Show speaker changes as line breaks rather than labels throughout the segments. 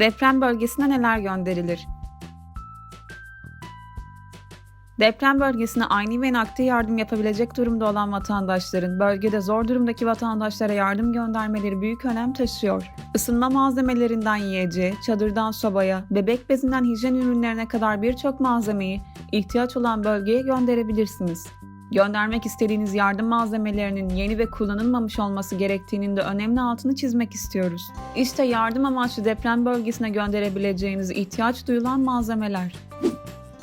Deprem bölgesine neler gönderilir? Deprem bölgesine ani ve nakdi yardım yapabilecek durumda olan vatandaşların bölgede zor durumdaki vatandaşlara yardım göndermeleri büyük önem taşıyor. Isınma malzemelerinden yiyeceğe, çadırdan sobaya, bebek bezinden hijyen ürünlerine kadar birçok malzemeyi ihtiyaç olan bölgeye gönderebilirsiniz. Göndermek istediğiniz yardım malzemelerinin yeni ve kullanılmamış olması gerektiğinin de önemli altını çizmek istiyoruz. İşte yardım amaçlı deprem bölgesine gönderebileceğiniz ihtiyaç duyulan malzemeler.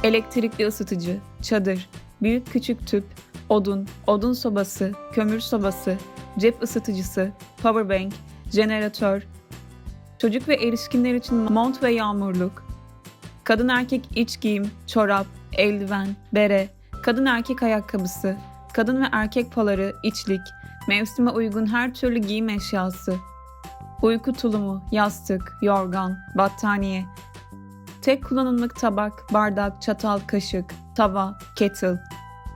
Elektrikli ısıtıcı, çadır, büyük küçük tüp, odun, odun sobası, kömür sobası, cep ısıtıcısı, powerbank, jeneratör, çocuk ve erişkinler için mont ve yağmurluk, kadın erkek iç giyim, çorap, eldiven, bere, kadın erkek ayakkabısı, kadın ve erkek paları, içlik, mevsime uygun her türlü giyim eşyası, uyku tulumu, yastık, yorgan, battaniye, tek kullanımlık tabak, bardak, çatal, kaşık, tava, kettle,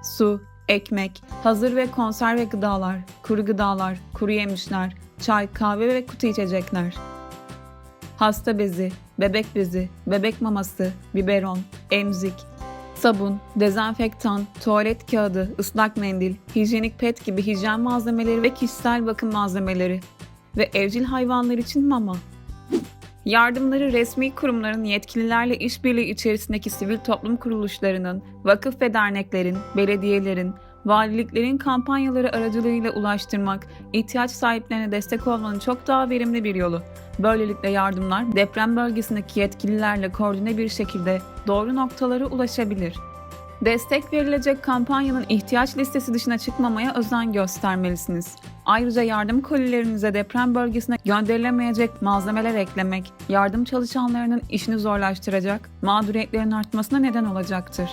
su, ekmek, hazır ve konserve gıdalar, kuru gıdalar, kuru yemişler, çay, kahve ve kutu içecekler. Hasta bezi, bebek bezi, bebek maması, biberon, emzik, sabun, dezenfektan, tuvalet kağıdı, ıslak mendil, hijyenik pet gibi hijyen malzemeleri ve kişisel bakım malzemeleri ve evcil hayvanlar için mama. Yardımları resmi kurumların yetkililerle işbirliği içerisindeki sivil toplum kuruluşlarının, vakıf ve derneklerin, belediyelerin, valiliklerin kampanyaları aracılığıyla ulaştırmak, ihtiyaç sahiplerine destek olmanın çok daha verimli bir yolu. Böylelikle yardımlar deprem bölgesindeki yetkililerle koordine bir şekilde doğru noktalara ulaşabilir. Destek verilecek kampanyanın ihtiyaç listesi dışına çıkmamaya özen göstermelisiniz. Ayrıca yardım kolilerinize deprem bölgesine gönderilemeyecek malzemeler eklemek, yardım çalışanlarının işini zorlaştıracak, mağduriyetlerin artmasına neden olacaktır.